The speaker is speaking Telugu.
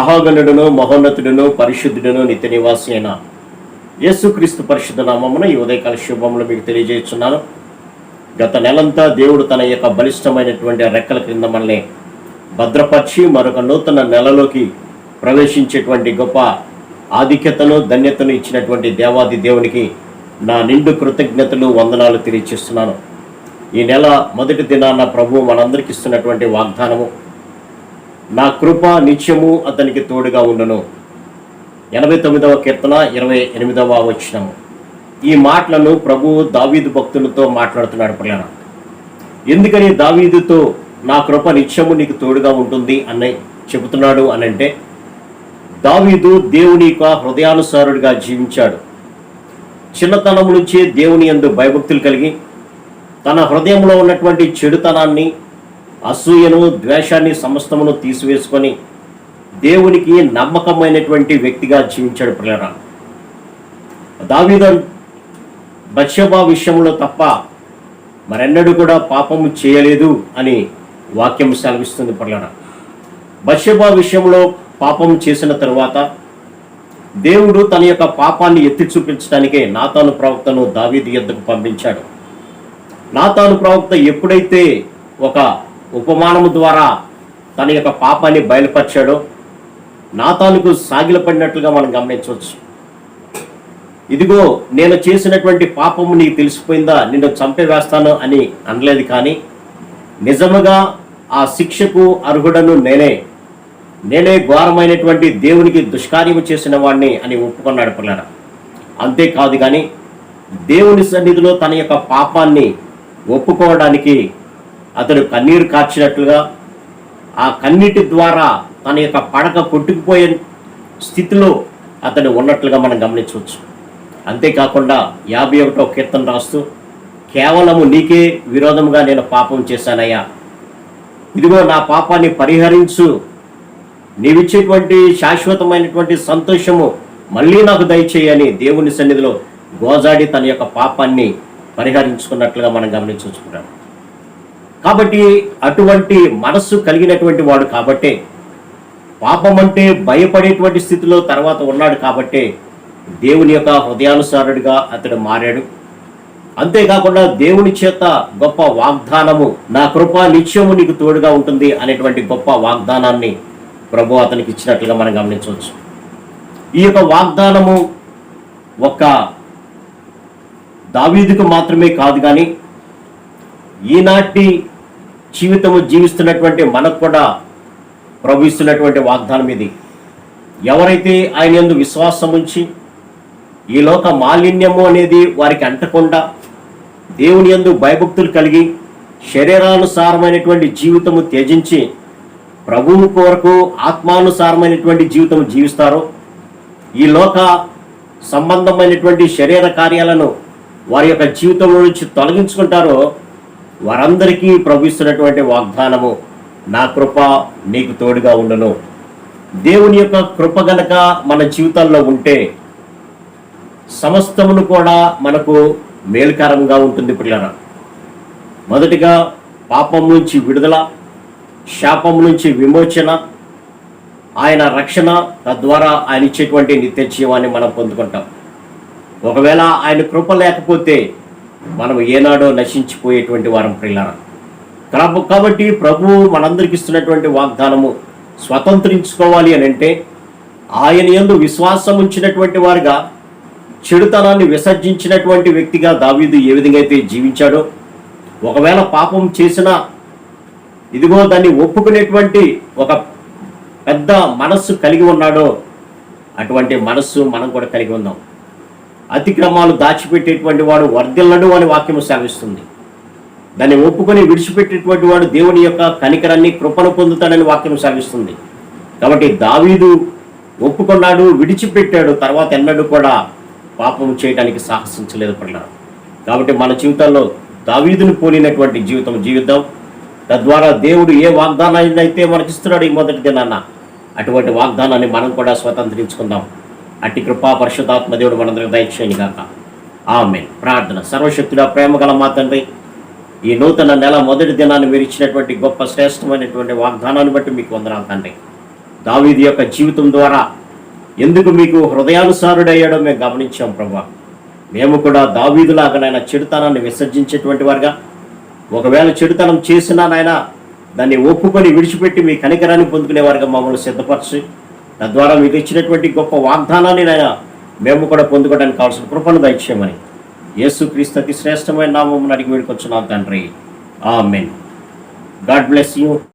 మహాగణుడును మహోన్నతుడును పరిశుద్ధుడును నిత్య నివాసి అయిన యేసుక్రీస్తు పరిశుద్ధ నామమున ఈ ఉదయకాల శుభములు మీకు తెలియజేస్తున్నాను. గత నెలంతా దేవుడు తన యొక్క బలిష్టమైనటువంటి రెక్కల క్రింద మనల్ని భద్రపరిచి మరొక నూతన నెలలోకి ప్రవేశించేటువంటి గొప్ప ఆధిక్యతను ధన్యతను ఇచ్చినటువంటి దేవాది దేవునికి నా నిండు కృతజ్ఞతలు వందనాలు తెలియచేస్తున్నాను ఈ నెల మొదటి దినాన ప్రభు మనందరికి ఇస్తున్నటువంటి వాగ్దానము నా కృప నిత్యము అతనికి తోడుగా ఉండను. ఎనభై తొమ్మిదవ కీర్తన ఇరవై ఎనిమిదవ వచనం. ఈ మాటలను ప్రభువు దావీదు భక్తులతో మాట్లాడుతున్నాడు పిల్లన ఎందుకని దావీదుతో నా కృప నిత్యము నీకు తోడుగా ఉంటుంది అని చెబుతున్నాడు అని అంటే దావీదు దేవుని యొక్క హృదయానుసారుడిగా జీవించాడు. చిన్నతనం నుంచే దేవుని యందు భయభక్తులు కలిగి తన హృదయంలో ఉన్నటువంటి చెడుతనాన్ని అసూయను ద్వేషాన్ని సమస్తమును తీసివేసుకొని దేవునికి నమ్మకమైనటువంటి వ్యక్తిగా జీవించాడు ప్రేరణ దావిదన్ బత్షబా విషయంలో తప్ప మరెన్నడూ కూడా పాపము చేయలేదు అని వాక్యం సెలవిస్తుంది పర్లన బత్షబా విషయంలో పాపం చేసిన తరువాత దేవుడు తన యొక్క పాపాన్ని ఎత్తి చూపించడానికే నాతాను ప్రవక్తను దావీది ఎద్దకు పంపించాడు. నాతాను ప్రవక్త ఎప్పుడైతే ఒక ఉపమానము ద్వారా తన యొక్క పాపాన్ని బయలుపరిచాడో నాతాలకు సాగిలపడినట్లుగా మనం గమనించవచ్చు. ఇదిగో నేను చేసినటువంటి పాపము నీకు తెలిసిపోయిందా? నిన్ను చంపేవేస్తాను అని అనలేదు కానీ నిజముగా ఆ శిక్షకు అర్హుడను నేనే. నేనే ఘోరమైనటువంటి దేవునికి దుష్కార్యము చేసిన వాడిని అని ఒప్పుకున్నాడు పిల్లల అంతేకాదు కానీ దేవుని సన్నిధిలో తన యొక్క పాపాన్ని ఒప్పుకోవడానికి అతడు కన్నీరు కార్చినట్లుగా ఆ కన్నీటి ద్వారా తన యొక్క పడక కొట్టుకుపోయే స్థితిలో అతడు ఉన్నట్లుగా మనం గమనించవచ్చు. అంతేకాకుండా యాభై ఒకటో కీర్తన రాస్తూ కేవలము నీకే విరోధముగా నేను పాపం చేశానయ్యా. ఇదిగో నా పాపాన్ని పరిహరించు. నీవిచ్చేటువంటి శాశ్వతమైనటువంటి సంతోషము మళ్ళీ నాకు దయచేయని దేవుని సన్నిధిలో గోజాడి తన యొక్క పాపాన్ని పరిహరించుకున్నట్లుగా మనం గమనించుకుంటాం కాబట్టి అటువంటి మనస్సు కలిగినటువంటి వాడు కాబట్టే పాపం అంటే భయపడేటువంటి స్థితిలో తర్వాత ఉన్నాడు కాబట్టే దేవుని యొక్క హృదయానుసారుడిగా అతడు మారాడు. అంతేకాకుండా దేవుని చేత గొప్ప వాగ్దానము నా కృప నిత్యము నీకు తోడుగా ఉంటుంది అనేటువంటి గొప్ప వాగ్దానాన్ని ప్రభు అతనికి ఇచ్చినట్లుగా మనం గమనించవచ్చు. ఈ యొక్క వాగ్దానము ఒక దావీదుకు మాత్రమే కాదు కానీ ఈనాటి జీవితము జీవిస్తున్నటువంటి మనకు కూడా ప్రభు ఇస్తున్నటువంటి వాగ్దానం ఇది. ఎవరైతే ఆయన యందు విశ్వాసం ఉంచి ఈ లోక మాలిన్యము అనేది వారికి అంటకుండా దేవుని యందు భయభక్తులు కలిగి శరీరానుసారమైనటువంటి జీవితము త్యజించి ప్రభువు కొరకు ఆత్మానుసారమైనటువంటి జీవితం జీవిస్తారో ఈ లోక సంబంధమైనటువంటి శరీర కార్యాలను వారి యొక్క జీవితంలో నుంచి తొలగించుకుంటారో వారందరికీ ప్రభవిస్తున్నటువంటి వాగ్దానము నా కృప నీకు తోడుగా ఉండను. దేవుని యొక్క కృప గనక మన జీవితాల్లో ఉంటే సమస్తమును కూడా మనకు మేలుకరంగా ఉంటుంది పిల్లరా. మొదటిగా పాపం నుంచి విడుదల శాపం నుంచి విమోచన ఆయన రక్షణ తద్వారా ఆయన ఇచ్చేటువంటి నిత్య జీవాన్ని మనం పొందుకుంటాం. ఒకవేళ ఆయన కృప లేకపోతే మనం ఏనాడో నశించిపోయేటువంటి వారం ప్రిల్లరా కాబ- కాబట్టి ప్రభువు మనందరికి ఇస్తున్నటువంటి వాగ్దానము స్వతంత్రించుకోవాలి అని అంటే ఆయన యందు విశ్వాసం ఉంచినటువంటి వారుగా చెడుతనాన్ని విసర్జించినటువంటి వ్యక్తిగా దావీదు ఏ విధంగా అయితే జీవించాడో ఒకవేళ పాపం చేసినా ఇదిగో దాన్ని ఒప్పుకునేటువంటి ఒక పెద్ద మనస్సు కలిగి ఉన్నాడో అటువంటి మనస్సు మనం కూడా కలిగి ఉందాం. అతిక్రమాలు దాచిపెట్టేటువంటి వాడు వర్ధిల్లడు అని వాక్యము సెలవిస్తుంది. దాన్ని ఒప్పుకొని విడిచిపెట్టేటువంటి వాడు దేవుని యొక్క కనికరాన్ని కృపను పొందుతాడని వాక్యం సెలవిస్తుంది. కాబట్టి దావీదు ఒప్పుకున్నాడు విడిచిపెట్టాడు తర్వాత ఎన్నడూ కూడా పాపం చేయడానికి సాహసించలేదు పిల్లలు కాబట్టి మన జీవితాల్లో దావీదును పోలినటువంటి జీవితం జీవిద్దాం. తద్వారా దేవుడు ఏ వాగ్దానాన్ని అయితే మనకిస్తున్నాడు ఈ మొదటి దినాన్న అటువంటి వాగ్దానాన్ని మనం కూడా స్వతంత్రించుకుందాం. అట్టి కృపా పరిశుద్ధాత్మ దేవుడు మనందరికి దయచేయండి గాక. ఆమె ప్రార్థన. సర్వశక్తుడ ప్రేమ గల మా తండ్రి ఈ నూతన నెల మొదటి దినాన్ని మీరు ఇచ్చినటువంటి గొప్ప శ్రేష్టమైనటువంటి వాగ్దానాన్ని బట్టి మీకు వందనాలు తండ్రి. దావీది యొక్క జీవితం ద్వారా ఎందుకు మీకు హృదయానుసారుడయ్యాడో మేము గమనించాం ప్రభా. మేము కూడా దావీదులాగానైనా చెడుతనాన్ని విసర్జించేటువంటి వారుగా ఒకవేళ చెడుతనం చేసినా నాయన దాన్ని ఒప్పుకొని విడిచిపెట్టి మీ కనికరాన్ని పొందుకునేవారుగా మమ్మల్ని సిద్ధపరచి తద్వారా మీకు ఇచ్చినటువంటి గొప్ప వాగ్దానాన్ని నాయన మేము కూడా పొందుకోవడానికి కావాల్సిన కృపను దయచేయమని యేసు క్రీస్తు అతి శ్రేష్టమైన నామం అడిగి వేడుకొచ్చున్నాం తండ్రి. ఆ మెన్ గాడ్ బ్లెస్ యూ.